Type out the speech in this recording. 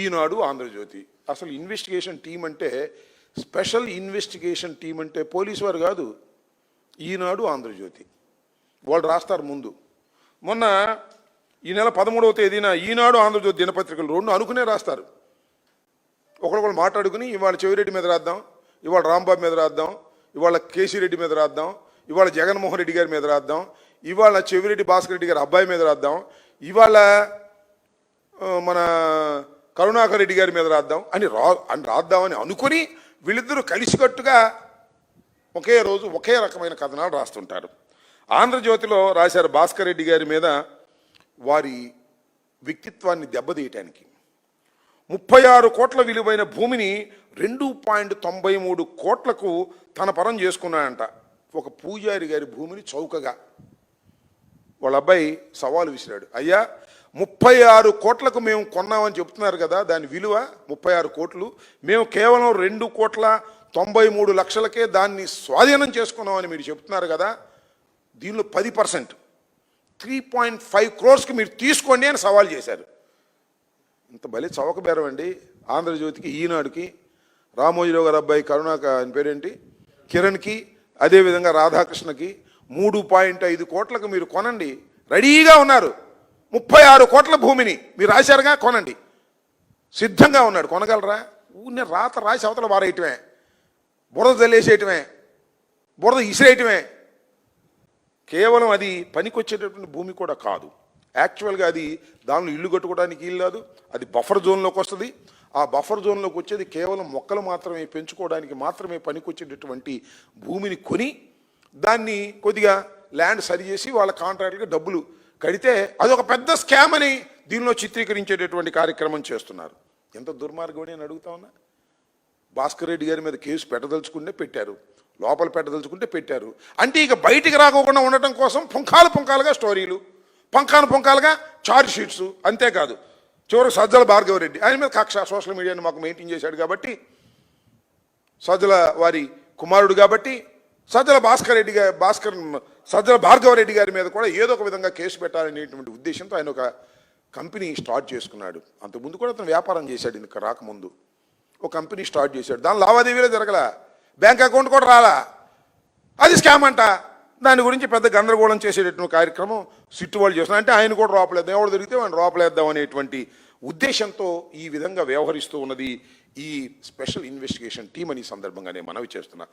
ఈనాడు ఆంధ్రజ్యోతి. అసలు investigation team అంటే special investigation team అంటే పోలీసు వారు కాదు ఈనాడు ఆంధ్రజ్యోతి. వాళ్ళు రాస్తారు ముందు. మొన్న ఈ నెల పదమూడవ తేదీన ఈనాడు ఆంధ్రజ్యోతి దినపత్రికలు రెండు అనుకునే రాస్తారు. ఒకరికొకరు మాట్లాడుకుని ఇవాళ చెవిరెడ్డి మీద రాద్దాం ఇవాళ రాంబాబు మీద రాద్దాం ఇవాళ కేసిరెడ్డి మీద రాద్దాం ఇవాళ జగన్మోహన్ రెడ్డి గారి మీద రాద్దాం ఇవాళ చెవిరెడ్డి భాస్కర్ రెడ్డి గారి అబ్బాయి మీద రాద్దాం ఇవాళ మన కరుణాకర్ రెడ్డి గారి మీద రాద్దాం అని రా అని రాద్దామని అనుకుని వీళ్ళిద్దరూ కలిసికట్టుగా ఒకే రోజు ఒకే రకమైన కథనాలు రాస్తుంటారు. ఆంధ్రజ్యోతిలో రాశారు భాస్కర్ రెడ్డి గారి మీద వారి వ్యక్తిత్వాన్ని దెబ్బతీయటానికి. ముప్పై ఆరు కోట్ల విలువైన భూమిని రెండు పాయింట్ తొంభై మూడు కోట్లకు తన పరం చేసుకున్నాడంట. ఒక పూజారి గారి భూమిని చౌకగా. వాళ్ళ అబ్బాయి సవాలు విసిరాడు. అయ్యా ముప్పై ఆరు కోట్లకు మేము కొన్నామని చెప్తున్నారు కదా దాని విలువ ముప్పై ఆరు కోట్లు. మేము కేవలం రెండు కోట్ల తొంభై మూడు లక్షలకే దాన్ని స్వాధీనం చేసుకున్నామని మీరు చెప్తున్నారు కదా దీనిలో పది పర్సెంట్. త్రీ పాయింట్ ఫైవ్ క్రోర్స్కి మీరు తీసుకోండి అని సవాల్ చేశారు. ఇంత భలే చౌకబేరం అండి ఆంధ్రజ్యోతికి ఈనాడుకి. రామోజీరావు గారి అబ్బాయి కరుణాక అని పేరేంటి? కిరణ్కి అదేవిధంగా రాధాకృష్ణకి మూడు పాయింట్ ఐదు కోట్లకు మీరు కొనండి. రెడీగా ఉన్నారు. ముప్పై ఆరు కోట్ల భూమిని మీరు రాశారుగా? కొనండి. సిద్ధంగా ఉన్నాడు. కొనగలరా? ఊరిని రాత రాసి అవతల వారేయటమే. బురద తెలియసేయటమే బురద ఇసిరేయటమే. కేవలం అది పనికొచ్చేటటువంటి భూమి కూడా కాదు. యాక్చువల్గా అది దానిలో ఇల్లు కట్టుకోవడానికి ఇల్లు కాదు. అది బఫర్ జోన్లోకి వస్తుంది. ఆ బఫర్ జోన్లోకి వచ్చేది కేవలం మొక్కలు మాత్రమే పెంచుకోవడానికి మాత్రమే పనికొచ్చేటటువంటి భూమిని కొని దాన్ని కొద్దిగా ల్యాండ్ సరి చేసి వాళ్ళ కాంట్రాక్ట్కి డబ్బులు కడితే అదొక పెద్ద స్కామ్ అని దీనిలో చిత్రీకరించేటటువంటి కార్యక్రమం చేస్తున్నారు. ఎంత దుర్మార్గం నేను అడుగుతా ఉన్నా? భాస్కర్ రెడ్డి గారి మీద కేసు పెట్టదలుచుకుంటే పెట్టారు. లోపల పెట్టదలుచుకుంటే పెట్టారు. అంటే ఇక బయటికి రాకోకుండా ఉండటం కోసం పుంఖాలు పుంఖాలుగా స్టోరీలు పంకాను పుంఖాలుగా చార్జ్ షీట్స్ అంతేకాదు. చివరికి సజ్జల భార్గవరెడ్డి ఆయన మీద కక్ష సోషల్ మీడియాని మాకు మెయింటైన్ చేశాడు కాబట్టి సజ్జల వారి కుమారుడు కాబట్టి సజ్జల భాస్కర్ రెడ్డి గారి భాస్కర్ సజ్జల భార్గవరెడ్డి గారి మీద కూడా ఏదో ఒక విధంగా కేసు పెట్టాలనేటువంటి ఉద్దేశంతో ఆయన ఒక కంపెనీ స్టార్ట్ చేసుకున్నాడు. అంతకుముందు కూడా అతను వ్యాపారం చేశాడు ఇంకా రాకముందు. ఒక కంపెనీ స్టార్ట్ చేశాడు. దాని లావాదేవీలే జరగల. బ్యాంక్ అకౌంట్ కూడా రాలా. అది స్కామ్ అంట. దాని గురించి పెద్ద గందరగోళం చేసేటటువంటి కార్యక్రమం సిట్టు వాళ్ళు చేస్తున్నారు. అంటే ఆయన కూడా రోపలేద్దాం. ఎవడు దొరికితే ఆయన రోపలేద్దాం అనేటువంటి ఉద్దేశంతో ఈ విధంగా వ్యవహరిస్తూ ఉన్నది ఈ స్పెషల్ ఇన్వెస్టిగేషన్ టీం అని సందర్భంగా నేను మనవి చేస్తున్నా.